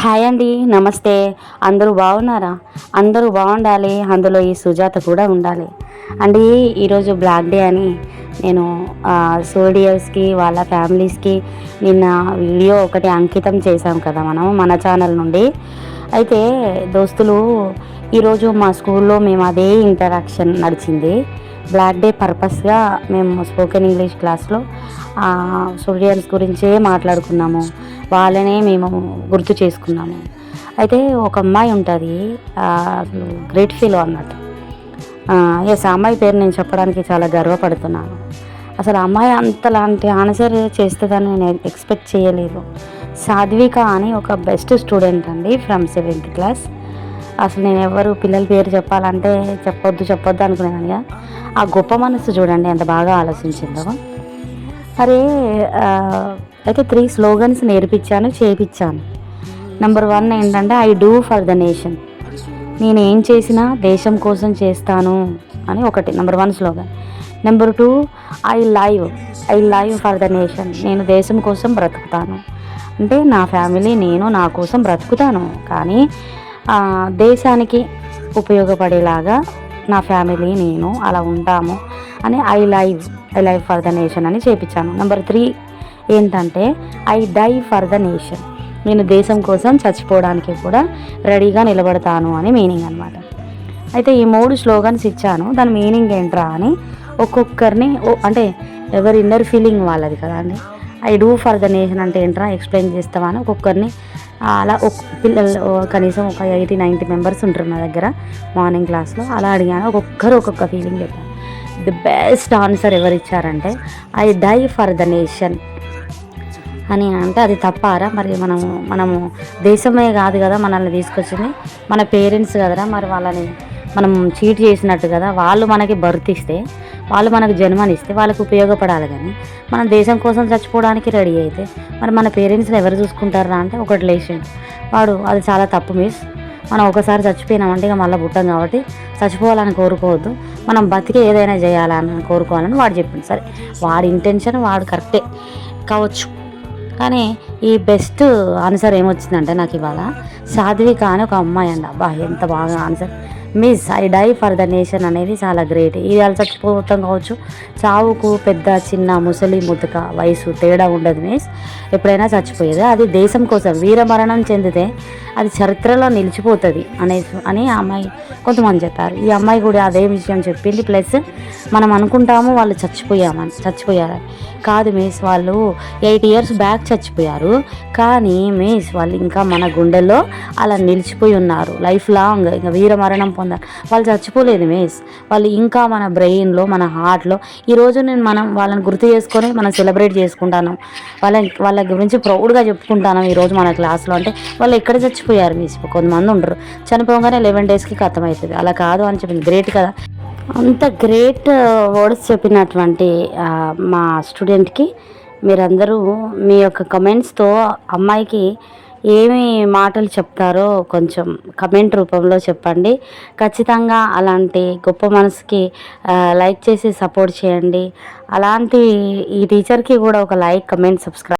Hi అండి నమస్తే. అందరూ బాగున్నారా? అందరూ బాగుండాలి. అందులో ఈ సుజాత కూడా ఉండాలి. అండి ఈరోజు బ్లాక్ డే అని నేను సోడియర్స్కి వాళ్ళ ఫ్యామిలీస్కి నిన్న వీడియో ఒకటి అంకితం చేశాం కదా మనం మన ఛానల్ నుండి. అయితే దోస్తులు ఈరోజు మా స్కూల్లో మేము అదే ఇంటరాక్షన్ నడిచింది. బ్లాక్ డే పర్పస్గా మేము స్పోకెన్ ఇంగ్లీష్ క్లాస్లో సోడియర్స్ గురించే మాట్లాడుకున్నాము. వాళ్ళనే మేము గుర్తు చేసుకున్నాము. అయితే ఒక అమ్మాయి ఉంటుంది గ్రేట్ ఫీల్ అన్నట్టు. ఎస్ ఆ అమ్మాయి పేరు నేను చెప్పడానికి చాలా గర్వపడుతున్నాను. అసలు అమ్మాయి అంతలాంటి ఆన్సర్ చేస్తుందని నేను ఎక్స్పెక్ట్ చేయలేదు. సాధ్విక అని ఒక బెస్ట్ స్టూడెంట్ అండి ఫ్రమ్ సెవెంత్ క్లాస్ అసలు నేను ఎవరు పిల్లల పేరు చెప్పాలంటే చెప్పొద్దు చెప్పొద్దు అనుకునేదాన్ని కదా. ఆ గొప్ప మనసు చూడండి ఎంత బాగా ఆలోచించిందో. అరే అయితే త్రీ స్లోగన్స్ నేర్పించాను చేపించాను. నెంబర్ వన్ ఏంటంటే I do for the nation నేను ఏం చేసినా దేశం కోసం చేస్తాను అని ఒకటి number one slogan number two I live I live for the nation నేను దేశం కోసం బ్రతుకుతాను. అంటే నా ఫ్యామిలీ నేను నా కోసం బ్రతుకుతాను. కానీ దేశానికి ఉపయోగపడేలాగా నా ఫ్యామిలీ నేను అలా ఉంటాము అని I live I live for the nation అని చేపించాను. నెంబర్ త్రీ ఏంటంటే I die for the nation. నేను దేశం కోసం చచ్చిపోవడానికి కూడా రెడీగా నిలబడతాను అని మీనింగ్ అనమాట అయితే ఈ మూడు స్లోగన్స్ ఇచ్చాను. దాని మీనింగ్ ఏంట్రా అని ఒక్కొక్కరిని ఓ- అంటే ఎవరి ఇన్నర్ ఫీలింగ్ వాళ్ళది కదా అండి. I do for the nation అంటే ఏంట్రా? ఎక్స్ప్లెయిన్ చేస్తామని ఒక్కొక్కరిని అలా ఒక పిల్లలు కనీసం ఒక ఎయిటీ నైంటీ మెంబర్స్ ఉంటారు నా దగ్గర మార్నింగ్ క్లాస్లో. అలా అడిగాను. ఒక్కొక్కరు ఒక్కొక్క ఫీలింగ్ చెప్పాను ది బెస్ట్ ఆన్సర్ ఎవరు ఇచ్చారంటే I die for the nation. అని అంటే అది తప్పారా? మరి మనము మనము దేశమే కాదు కదా మనల్ని తీసుకొచ్చింది. మన పేరెంట్స్ కదరా మరి వాళ్ళని మనం చీట్ చేసినట్టు కదా. వాళ్ళు మనకి బర్తిస్తే వాళ్ళు మనకు జన్మనిస్తే వాళ్ళకి ఉపయోగపడాలి కానీ మన దేశం కోసం చచ్చిపోవడానికి రెడీ అయితే మరి మన పేరెంట్స్ని ఎవరు చూసుకుంటారా అంటే ఒకటి లేచిండు. వాడు అది చాలా తప్పు మిస్. మనం ఒకసారి చచ్చిపోయినామంటే ఇక మళ్ళీ పుట్టాం కాబట్టి చచ్చిపోవాలని కోరుకోవద్దు. మనం బతికి ఏదైనా చేయాలని కోరుకోవాలని వాడు చెప్పింది సరే వాడి ఇంటెన్షన్ వాడు కరెక్టే. కావచ్చు. కానీ ఈ బెస్ట్ ఆన్సర్ ఏమొచ్చిందంటే నాకు ఇవాళ సాధ్విక అని ఒక అమ్మాయి అండి. అబ్బా ఎంత బాగా answer miss I die for the nation అనేది చాలా గ్రేట్ ఇవాళ చచ్చిపోతాం కావచ్చు. చావుకు పెద్ద చిన్న ముసలి ముతక వయసు తేడా ఉండదు మిస్ ఎప్పుడైనా చచ్చిపోయేది. అది దేశం కోసం వీరమరణం చెందితే అది చరిత్రలో నిలిచిపోతుంది అనే అని ఆ అమ్మాయి కొంతమంది చెప్పారు. ఈ అమ్మాయి కూడా అదే విషయం చెప్పింది. ప్లస్ మనం అనుకుంటాము వాళ్ళు చచ్చిపోయామని చచ్చిపోయారని కాదు మిస్ వాళ్ళు ఎయిట్ ఇయర్స్ బ్యాక్ చచ్చిపోయారు. కానీ మిస్ వాళ్ళు ఇంకా మన గుండెల్లో అలా నిలిచిపోయి ఉన్నారు. లైఫ్ లాంగ్ ఇంకా వీరమరణం పొందారు. వాళ్ళు చచ్చిపోలేదు మేస్ వాళ్ళు ఇంకా మన బ్రెయిన్లో మన హార్ట్లో ఈరోజు నేను మనం వాళ్ళని గుర్తు చేసుకొని మనం సెలబ్రేట్ చేసుకుంటాను. వాళ్ళ వాళ్ళ గురించి ప్రౌడ్గా చెప్పుకుంటాను ఈరోజు మన క్లాస్లో అంటే వాళ్ళు ఎక్కడ చచ్చిపోయారు మీస్ కొంతమంది ఉండరు. చనిపోగానే లెవెన్ డేస్కి ఖతం అవుతుంది అలా కాదు అని చెప్పింది గ్రేట్ కదా. అంత గ్రేట్ వర్డ్స్ uh, చెప్పినటువంటి uh, మా స్టూడెంట్కి మీరందరూ మీ యొక్క కమెంట్స్తో అమ్మాయికి ఏమి మాటలు చెప్తారో కొంచెం కమెంట్ రూపంలో చెప్పండి. ఖచ్చితంగా అలాంటి గొప్ప మనసుకి లైక్ చేసి సపోర్ట్ చేయండి. అలాంటి ఈ టీచర్కి కూడా ఒక లైక్ కమెంట్ సబ్స్క్రైబ్